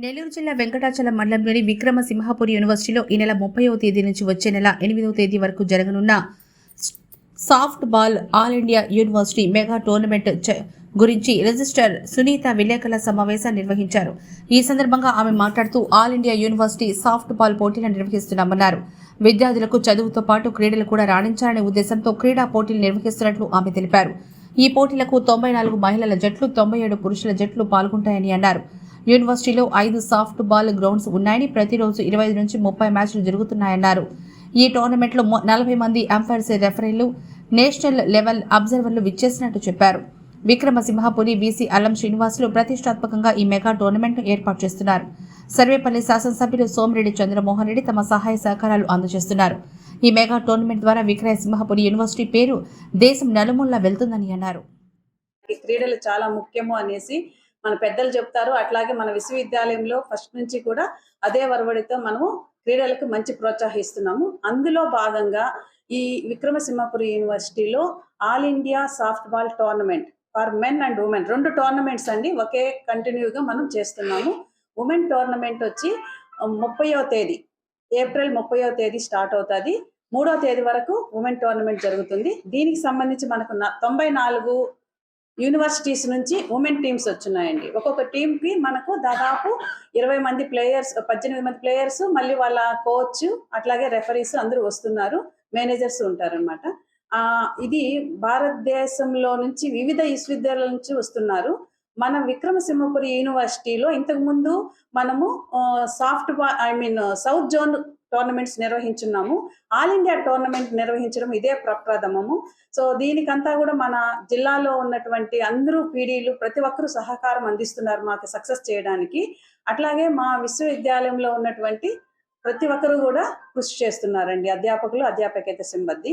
నెల్లూరు జిల్లా వెంకటాచలం మండలంలోని విక్రమసింహాపురి యూనివర్సిటీలో ఈ నెల ముప్పైవ తేదీ నుంచి వచ్చే నెల ఎనిమిదవ తేదీ వరకు జరగనున్న soft ball all India university mega tournament చ- గురించి రిజిస్టర్ సునీత విలేకరుల సమావేశం నిర్వహించారు. ఈ సందర్భంగా ఆమె మాట్లాడుతూ all India university soft ball పోటీలను నిర్వహిస్తున్నామన్నారు. విద్యార్థులకు చదువుతో పాటు క్రీడలు కూడా రాణించాలనే ఉద్దేశంతో క్రీడా పోటీలు నిర్వహిస్తున్నట్లు ఆమె తెలిపారు. ఈ పోటీలకు తొంభై నాలుగు మహిళల జట్లు తొంభై ఏడు పురుషుల జట్లు పాల్గొంటాయని అన్నారు. యూనివర్సిటీలో ఐదు సాఫ్ట్ బాల్ గ్రౌండ్స్ ఉన్నాయని ప్రతిరోజు ఇరవై ఐదు నుంచి ముప్పై మ్యాచ్లు జరుగుతున్నాయన్నారు. ఈ టోర్నమెంట్లో నలభై మంది అంపైర్స్ రెఫరీలు నేషనల్ లెవెల్ అబ్జర్వర్లు విచ్చేసినట్టు చెప్పారు. విక్రమసింహపురి బీసీ అల్లం శ్రీనివాసులు ప్రతిష్టాత్మకంగా ఈ మెగా టోర్నమెంట్ను ఏర్పాటు చేస్తున్నారు. సర్వేపల్లి శాసనసభ్యులు సోమిరెడ్డి చంద్రమోహన్ రెడ్డి తమ సహాయ సహకారాలు అందజేస్తున్నారు. ఈ మెగా టోర్నమెంట్ ద్వారా విక్రయ సింహపురి యూనివర్సిటీ పేరు దేశం నలుమూల వెళ్తుందని అన్నారు. ఈ క్రీడలు చాలా ముఖ్యము అనేసి మన పెద్దలు చెప్తారు. అట్లాగే మన విశ్వవిద్యాలయంలో ఫస్ట్ నుంచి కూడా అదే వరవడితో మనము క్రీడలకు మంచి ప్రోత్సహిస్తున్నాము. అందులో భాగంగా ఈ విక్రమసింహపురి యూనివర్సిటీలో all India soft ball tournament for men and women రెండు టోర్నమెంట్స్ అండి. ఒకే కంటిన్యూగా మనం చేస్తున్నాము. ఉమెన్ టోర్నమెంట్ వచ్చి ముప్పయో తేదీ ఏప్రిల్ ముప్పయో తేదీ స్టార్ట్ అవుతుంది. మూడో తేదీ వరకు ఉమెన్ టోర్నమెంట్ జరుగుతుంది. దీనికి సంబంధించి మనకు న- తొంభై నాలుగు యూనివర్సిటీస్ నుంచి ఉమెన్ టీమ్స్ వచ్చున్నాయండి ఒక్కొక్క టీంకి కి మనకు దాదాపు ఇరవై మంది ప్లేయర్స్ పద్దెనిమిది మంది ప్లేయర్స్ మళ్ళీ వాళ్ళ కోచ్ అట్లాగే రెఫరీస్ అందరూ వస్తున్నారు. మేనేజర్స్ ఉంటారనమాట ఆ ఇది భారతదేశంలో నుంచి వివిధ విశ్వవిద్యాలయాల నుంచి వస్తున్నారు. మన విక్రమసింహపురి యూనివర్సిటీలో ఇంతకుముందు మనము soft ball I mean south zone tournaments నిర్వహించున్నాము. All India tournament నిర్వహించడం ఇదే ప్రప్రథమము. సో దీనికంతా కూడా మన జిల్లాలో ఉన్నటువంటి అందరూ పీడీలు ప్రతి ఒక్కరూ సహకారం అందిస్తున్నారు మాకు సక్సెస్ చేయడానికి. అట్లాగే మా విశ్వవిద్యాలయంలో ఉన్నటువంటి ప్రతి ఒక్కరు కూడా కృషి చేస్తున్నారండి. అధ్యాపకులు అధ్యాపకేత సిబ్బంది.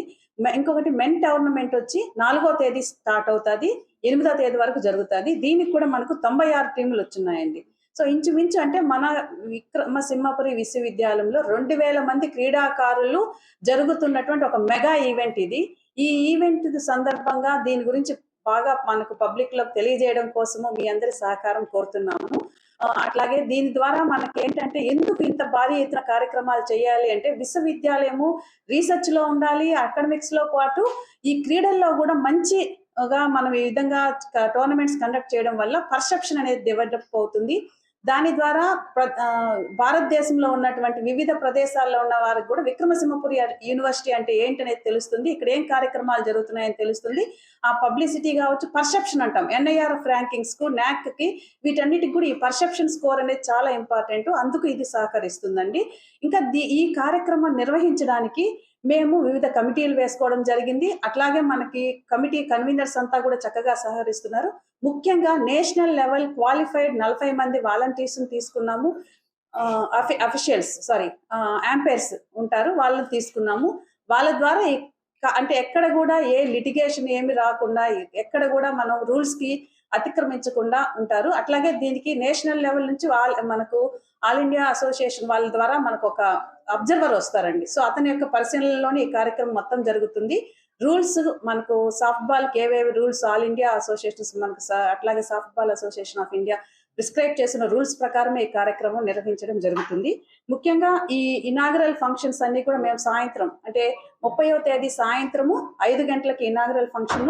ఇంకొకటి మెన్ టోర్నమెంట్ వచ్చి నాలుగో తేదీ స్టార్ట్ అవుతుంది ఎనిమిదో తేదీ వరకు జరుగుతుంది. దీనికి కూడా మనకు తొంభై ఆరు టీములు వచ్చినాయండి. సో ఇంచుమించు అంటే మన విక్రమ సింహపురి విశ్వవిద్యాలయంలో రెండు వేల మంది క్రీడాకారులు జరుగుతున్నటువంటి ఒక మెగా ఈవెంట్ ఇది. ఈ ఈవెంట్ సందర్భంగా దీని గురించి బాగా మనకు పబ్లిక్లో తెలియజేయడం కోసము మీ అందరి సహకారం కోరుతున్నాము. అట్లాగే దీని ద్వారా మనకి ఏంటంటే ఎందుకు ఇంత భారీ ఎత్తున కార్యక్రమాలు చేయాలి అంటే విశ్వవిద్యాలయము రీసెర్చ్లో ఉండాలి అకాడమిక్స్లో పాటు ఈ క్రీడల్లో కూడా మంచి గా మనం ఈ విధంగా టోర్నమెంట్స్ కండక్ట్ చేయడం వల్ల పర్సెప్షన్ అనేది డెవలప్ అవుతుంది. దాని ద్వారా ప్ర- భారతదేశంలో ఉన్నటువంటి వివిధ ప్రదేశాల్లో ఉన్న వారికి కూడా విక్రమసింహపురి యూనివర్సిటీ అంటే ఏంటనేది తెలుస్తుంది. ఇక్కడ ఏం కార్యక్రమాలు జరుగుతున్నాయని తెలుస్తుంది. ఆ పబ్లిసిటీ కావచ్చు పర్సెప్షన్ అంటాం. ఎన్ఐఆర్ఎఫ్ ర్యాంకింగ్స్కు నాక్కి వీటన్నిటికి కూడా ఈ పర్సెప్షన్ స్కోర్ అనేది చాలా ఇంపార్టెంట్. అందుకు ఇది సహకరిస్తుందండి. ఇంకా ఈ కార్యక్రమం నిర్వహించడానికి మేము వివిధ కమిటీలు వేసుకోవడం జరిగింది. అట్లాగే మనకి కమిటీ కన్వీనర్స్ అంతా కూడా చక్కగా సహకరిస్తున్నారు. ముఖ్యంగా నేషనల్ లెవెల్ క్వాలిఫైడ్ నలభై మంది వాలంటీర్స్ని తీసుకున్నాము. అఫీషియల్స్ సారీ యాంపైర్స్ ఉంటారు. వాళ్ళని తీసుకున్నాము. వాళ్ళ ద్వారా అంటే ఎక్కడ కూడా ఏ లిటిగేషన్ ఏమి రాకుండా ఎక్కడ కూడా మనం రూల్స్కి అతిక్రమించకుండా ఉంటారు. అట్లాగే దీనికి నేషనల్ లెవెల్ నుంచి వాళ్ళ మనకు ఆల్ ఇండియా అసోసియేషన్ వాళ్ళ ద్వారా మనకు ఒక అబ్జర్వర్ వస్తారండి. సో అతని యొక్క పరిశీలనలోనే ఈ కార్యక్రమం మొత్తం జరుగుతుంది. రూల్స్ మనకు సాఫ్ట్ బాల్కి ఏవేవి రూల్స్ ఆల్ ఇండియా అసోసియేషన్స్ మనకు అట్లాగే soft ball association of India prescribe చేసిన రూల్స్ ప్రకారమే ఈ కార్యక్రమం నిర్వహించడం జరుగుతుంది. ముఖ్యంగా ఈ ఇనాగరల్ ఫంక్షన్స్ అన్ని కూడా మేము సాయంత్రం అంటే ముప్పైవ తేదీ సాయంత్రము ఐదు గంటలకు ఇనాగరల్ ఫంక్షన్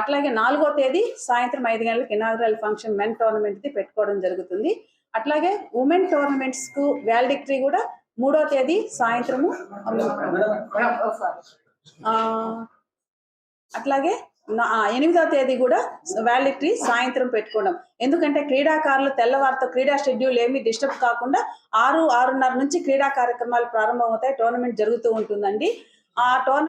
అట్లాగే నాలుగో తేదీ సాయంత్రం ఐదు గంటలకు ఇనాగరల్ ఫంక్షన్ మెన్ టోర్నమెంట్ది పెట్టుకోవడం జరుగుతుంది. అట్లాగే ఉమెన్ టోర్నమెంట్స్కు వ్యాలిడిక్టరీ కూడా మూడో తేదీ సాయంత్రము ఆ, అట్లాగే ఎనిమిదో తేదీ కూడా వ్యాలిడిక్టరీ సాయంత్రం పెట్టుకోవడం. ఎందుకంటే క్రీడాకారులు తెల్లవారితో క్రీడా షెడ్యూల్ ఏమీ డిస్టర్బ్ కాకుండా ఆరు ఆరున్నర నుంచి క్రీడా కార్యక్రమాలు ప్రారంభమవుతాయి టోర్నమెంట్ జరుగుతూ ఉంటుందండి. ఆ టోర్నమెంట్